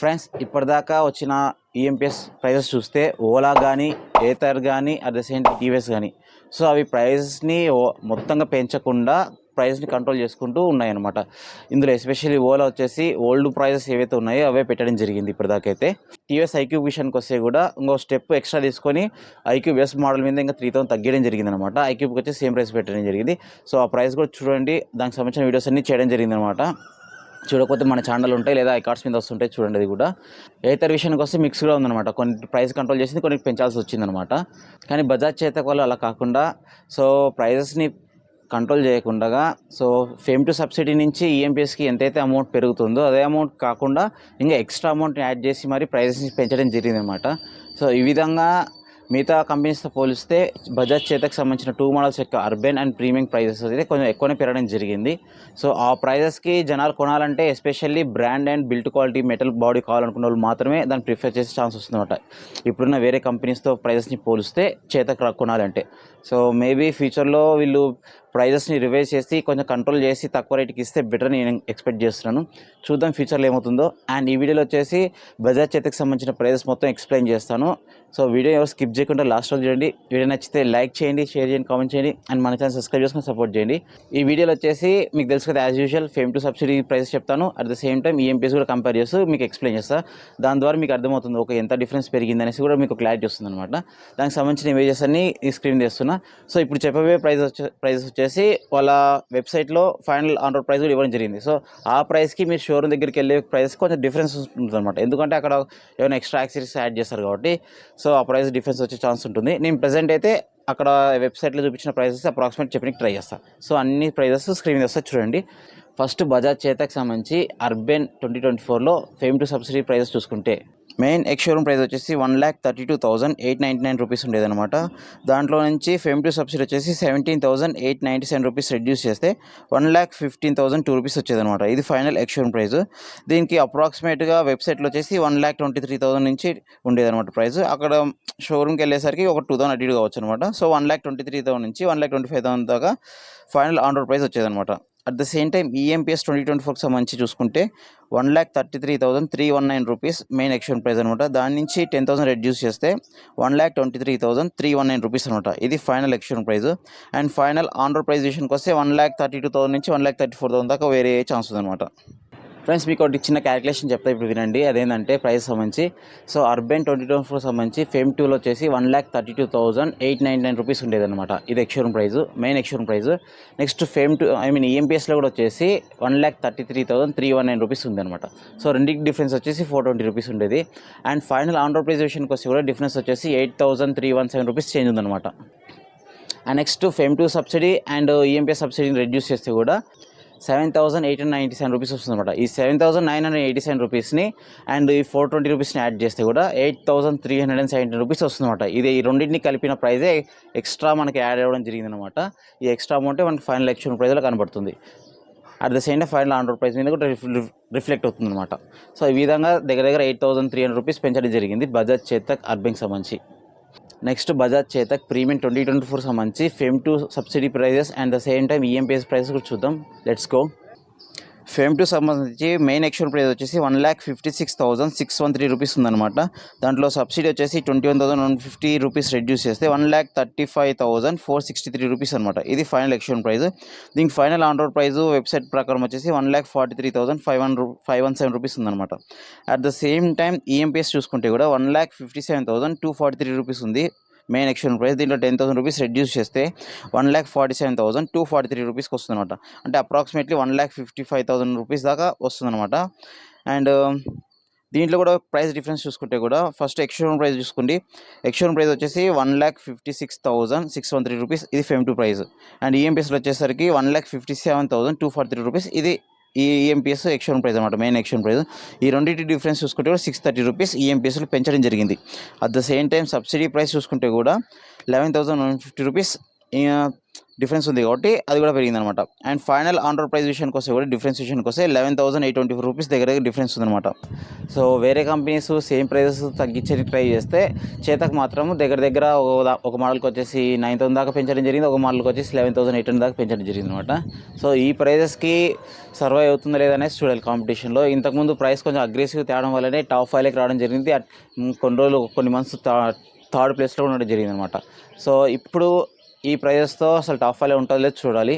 Friends ఇప్పటిదాకా వచ్చిన ఈఎంపీఎస్ ఈఎంపిఎస్ prices చూస్తే ఓలా కానీ ఏతర్ కానీ అట్ ద సేమ్ టీవీఎస్ కానీ సో అవి ప్రైజెస్ని మొత్తంగా పెంచకుండా ప్రైస్ని కంట్రోల్ చేసుకుంటూ ఉన్నాయన్నమాట. ఇందులో ఎస్పెషల్లీ ఓలా వచ్చేసి ఓల్డ్ ప్రైజెస్ ఏవైతే ఉన్నాయో అవే పెట్టడం జరిగింది ఇప్పటిదాకైతే. టీవీఎస్ ఐక్యూ విషయానికి వస్తే కూడా ఇంకో స్టెప్ ఎక్స్ట్రా తీసుకొని ఐక్యూ ఎస్ మోడల్ మీద ఇంకా త్రీ థౌసండ్ తగ్గడం జరిగింది అనమాట ఐక్యూకి వచ్చి సేమ్ ప్రైస్ పెట్టడం జరిగింది. సో ఆ ప్రైస్ కూడా చూడండి దానికి సంబంధించిన వీడియోస్ అన్ని చేయడం జరిగింది అనమాట చూడకపోతే మన ఛానల్ ఉంటాయి లేదా ఐకార్డ్స్ మీద వస్తుంటాయి చూడండి అది కూడా. ఏతర్ విషయానికి వస్తే మిక్స్గా ఉందన్నమాట. కొన్ని ప్రైస్ కంట్రోల్ చేసింది కొన్ని పెంచాల్సి వచ్చిందనమాట కానీ బజాజ్ చేతక వాళ్ళు అలా కాకుండా సో ప్రైజెస్ని కంట్రోల్ చేయకుండా సో ఫేమ్ టు సబ్సిడీ నుంచి ఈఎంపీఎస్కి ఎంతైతే అమౌంట్ పెరుగుతుందో అదే అమౌంట్ కాకుండా ఇంకా ఎక్స్ట్రా అమౌంట్ యాడ్ చేసి మరి ప్రైజెస్ని పెంచడం జరిగింది అనమాట సో ఈ విధంగా మిగతా కంపెనీస్తో పోలిస్తే బజాజ్ చేతకు సంబంధించిన టూ మోడల్స్ యొక్క అర్బన్ అండ్ ప్రీమియం ప్రైజెస్ అయితే కొంచెం ఎక్కువనే పెరగడం జరిగింది. సో ఆ ప్రైజెస్కి జనాలు కొనాలంటే especially brand and built quality metal body కావాలనుకున్న వాళ్ళు మాత్రమే దాన్ని ప్రిఫర్ చేసే ఛాన్స్ వస్తుందన్నమాట. ఇప్పుడున్న వేరే కంపెనీస్తో ప్రైజెస్ని పోలిస్తే చేతకు కొనాలంటే. సో మేబీ ఫ్యూచర్లో వీళ్ళు ప్రైజెస్ని రివైజ్ చేసి కొంచెం కంట్రోల్ చేసి తక్కువ రేట్కి ఇస్తే బెటర్ నేను ఎక్స్పెక్ట్ చేస్తున్నాను. చూద్దాం ఫ్యూచర్లో ఏమవుతుందో. అండ్ ఈ వీడియోలో వచ్చేసి బజాజ్ చేతకు సంబంధించిన ప్రైజెస్ మొత్తం ఎక్స్ప్లెయిన్ చేస్తాను. సో వీడియో ఎవరు స్కిప్ చేయకుండా లాస్ట్ వరకు చూడండి. వీడియో నచ్చితే లైక్ చేయండి షేర్ చేయండి కామెంట్ చేయండి అండ్ మన ఛానల్ సబ్స్క్రైబ్ చేసుకొని సపోర్ట్ చేయండి. ఈ వీడియోలో వచ్చేసి మీకు తెలుసు కదా as usual FAME two subsidy prices చెప్తాను. At the same time EMPS కూడా కంపేర్ చేస్తూ మీకు ఎక్స్ప్లెయిన్ చేస్తాను దాని ద్వారా మీకు అర్థమవుతుంది ఒక ఎంత డిఫరెన్స్ పెరిగింది అనేసి కూడా మీకు క్లారిటీ వస్తుంది అనమాట దానికి సంబంధించిన ఇమేజెస్ అన్ని ఈ స్క్రీన్ చేస్తున్నా. సో ఇప్పుడు చెప్పబోయే ప్రైస్ వచ్చే ప్రైజెస్ వచ్చేసి వాళ్ళ వెబ్సైట్లో ఫైనల్ ఆన్ రోడ్ ప్రైస్ కూడా ఇవ్వడం జరిగింది. సో ఆ ప్రైస్కి మీరు షోరూమ్ దగ్గరికి వెళ్ళే ప్రైస్ కొంచెం డిఫరెన్స్ ఉంటుంది అనమాట ఎందుకంటే అక్కడ ఏమైనా ఎక్స్ట్రా యాక్సరీస్ యాడ్ చేస్తారు కాబట్టి. సో ఆ ప్రైస్ డిఫరెన్స్ వచ్చే ఛాన్స్ ఉంటుంది. నేను ప్రజెంట్ అయితే అక్కడ వెబ్సైట్లో చూపించిన ప్రైజెస్ అప్రాక్సిమేట్ చెప్పడానికి ట్రై చేస్తాను సో అన్ని ప్రైజెస్ స్క్రీన్ మీద వస్తాయి చూడండి. ఫస్ట్ బజాజ్ చేతకు సంబంధించి అర్బెన్ ట్వంటీ ట్వంటీ ఫోర్లో ఫేమ్ టు సబ్సిడీ ప్రైజెస్ చూసుకుంటే. మెయిన్ ఎక్స్ షోరూమ్ ప్రైస్ వచ్చేసి one lakh thirty two thousand eight ninety nine rupees ఉండేదన్నమాట. దాంట్లో నుంచి ఫెమ్ టు సబ్సిడీ వచ్చేసి seventeen thousand eight ninety seven rupees reduce చేస్తే one lakh fifteen thousand two rupees వచ్చేదన్నమాట. ఇది final ex showroom price. దీనికి అప్రాక్సిమేట్గా వెబ్సైట్లో వచ్చేసి one lakh twenty three thousand నుంచి ఉండేదన్నమాట ప్రైస్. అక్కడ షోరూమ్కి వెళ్ళేసరికి ఒక టూ థౌసండ్ అడిడ్ కావచ్చు అనమాట so one lakh twenty three thousand నుంచి one lakh twenty five thousand దాకా final on road price వచ్చేదన్నమాట. At the same time EMPS twenty twenty ఫోర్కి సంబంధించి చూసుకుంటే one lakh thirty three thousand three one nine rupees main exchange price అనమాట దాని నుంచి ten thousand reduce చేస్తే one lakh twenty three thousand three one nine rupees అనమాట ఇది final exchange price and final on road price విషయానికి వస్తే one lakh thirty two thousand నుంచి one lakh thirty four thousand దాకా వేరే ఛాన్స్ ఉందన్నమాట. Friends మీకు ఒకటి చిన్న క్యాలిక్యులేషన్ చెప్తా ఇప్పుడు వినండి. అదేంటంటే ప్రైస్ సంబంధించి. So urban twenty twenty four సంబంధించి ఫేమ్ టూలో వచ్చేసి one lakh thirty two thousand eight nine nine rupees ఉండేదన్నమాట. ఇది ex showroom price main ex showroom price next FAME two I mean ఈఎంపీఎస్లో కూడా వచ్చేసి one lakh thirty three thousand three one nine rupees ఉందన్నమాట. So రెండింటికి difference వచ్చేసి four twenty rupees ఉండేది. And final on price విషయానికి వచ్చి కూడా డిఫరెన్స్ వచ్చేసి eight thousand three one seven rupees change ఉందన్నమాట. And next FAME two subsidy and EMPS సబ్సిడీని రెడ్యూస్ చేస్తే కూడా seven thousand eight hundred ninety seven rupees వస్తుంది అనమాట ఈ seven thousand nine hundred eighty seven రూపీస్ని and ఈ ఫోర్ ట్వంటీ రూపీస్ని add చేస్తే కూడా eight thousand three hundred and seventy rupees వస్తుంది అనమాట ఇది ఈ రెండింటిని కలిపిన ప్రైజే ఎక్స్ట్రా మనకి యాడ్ అవ్వడం జరిగింది అనమాట ఈ ఎక్స్ట్రా అమౌంటే మనకి ఫైనల్ ఎలక్షన్ ప్రైజ్లో కనబడుతుంది. At the same time final on price మీద కూడా రిఫ్లెక్ట్ అవుతుంది అనమాట సో ఈ విధంగా దగ్గర దగ్గర eight thousand three hundred rupees పెంచడం జరిగింది బజాజ్ చేతక్ అర్బింగ్ సంబంధించి. Next Bajaj Chetak premium twenty twenty four సంబంధించి FAME two subsidy prices and the same time EMPS prices కూడా చూద్దాం. లెట్స్ గో ఫేమ్ టు సంబంధించి మెయిన్ ఎక్షన్ ప్రైస్ వచ్చేసి one lakh fifty six thousand six one three rupees ఉందన్నమాట. దాంట్లో subsidy వచ్చేసి twenty one thousand one fifty rupees reduce చేస్తే one lakh thirty five thousand four sixty three rupees అనమాట ఇది final ఎక్షన్ price. దీనికి final on road price website ప్రకారం వచ్చేసి one lakh forty three thousand five one five one seven rupees ఉందన్నమాట. At the same time EMPS చూసుకుంటే కూడా one lakh fifty seven thousand two forty three rupees ఉంది. Main exchange price దీంట్లో ten thousand rupees reduce చేస్తే one lakh forty seven thousand two forty three రూపీస్కి వస్తుంది అనమాట అంటే approximately one lakh fifty five thousand rupees దాకా వస్తుంది అనమాట అండ్ దీంట్లో కూడా ప్రైస్ డిఫరెన్స్ చూసుకుంటే కూడా ఫస్ట్ ఎక్స్షోరూమ్ ప్రైస్ చూసుకోండి. ఎక్స్షోరూమ్ ప్రైస్ వచ్చేసి one lakh fifty six thousand six one three rupees ఇది ఫెమ్ టూ ప్రైస్ అండ్ ఈఎంపీఎస్లో వచ్చేసరికి one lakh fifty seven thousand two forty three rupees ఇది ఈ ఈఎంపీఎస్ ఎక్స్షోరూమ్ ప్రైస్ అనమాట మెయిన్ ఎక్స్షోరూమ్ ప్రైస్ ఈ రెండింటి డిఫరెన్స్ చూసుకుంటే కూడా సిక్స్ థర్టీ రూపీస్ ఈఎంపీఎస్లు పెంచడం జరిగింది. At the same time subsidy price చూసుకుంటే కూడా eleven thousand one fifty rupees difference ఉంది కాబట్టి అది కూడా పెరిగిందనమాట. అండ్ ఫైనల్ ఆన్ ప్రైస్ విషయానికి వస్తే కూడా డిఫరెన్స్ విషయానికి వస్తే eleven thousand eight twenty rupees దగ్గర దగ్గర డిఫరెన్స్ ఉందన్నమాట సో వేరే కంపెనీస్ సేమ్ ప్రైజెస్ తగ్గించడానికి ట్రై చేస్తే చేతకు మాత్రం దగ్గర దగ్గర ఒక ఒక మోడల్కి వచ్చేసి నైన్ థౌసండ్ దాకా పెంచడం జరిగింది ఒక మోడల్కి వచ్చేసి లెవెన్ థౌసండ్ ఎయిట్ హండ్రెడ్ దాకా పెంచడం జరిగింది అనమాట సో ఈ ప్రైజెస్కి సర్వైవ్ అవుతుందా లేదనేది చూడాలి కాంపిటీషన్లో ఇంతకుముందు ప్రైస్ కొంచెం అగ్రెసివ్ తేవడం వల్లనే టాప్ ఫైవ్కి రావడం జరిగింది. అట్- కొన్ని రోజులు కొన్ని మంత్స్ థర్డ్ ప్లేస్లో ఉండడం జరిగింది అనమాట సో ఇప్పుడు ఈ ప్రైజెస్తో అసలు టాప్ ఫైవ్లో ఉంటుందో లేదో చూడాలి.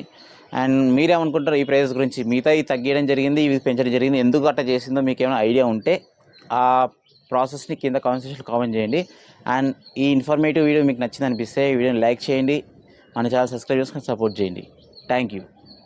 అండ్ మీరేమనుకుంటారు ఈ ప్రైజెస్ గురించి మిగతా ఇది తగ్గించడం జరిగింది ఇవి పెంచడం జరిగింది ఎందుకు అట్లా చేసిందో మీకు ఏమైనా ఐడియా ఉంటే ఆ ప్రాసెస్ని కింద కామెంట్ సెక్షన్లో కామెంట్ చేయండి. అండ్ ఈ ఇన్ఫర్మేటివ్ వీడియో మీకు నచ్చింది అనిపిస్తే ఈ వీడియోని లైక్ చేయండి. మన ఛానల్ సబ్స్క్రైబ్ చేసుకొని సపోర్ట్ చేయండి. Thank you.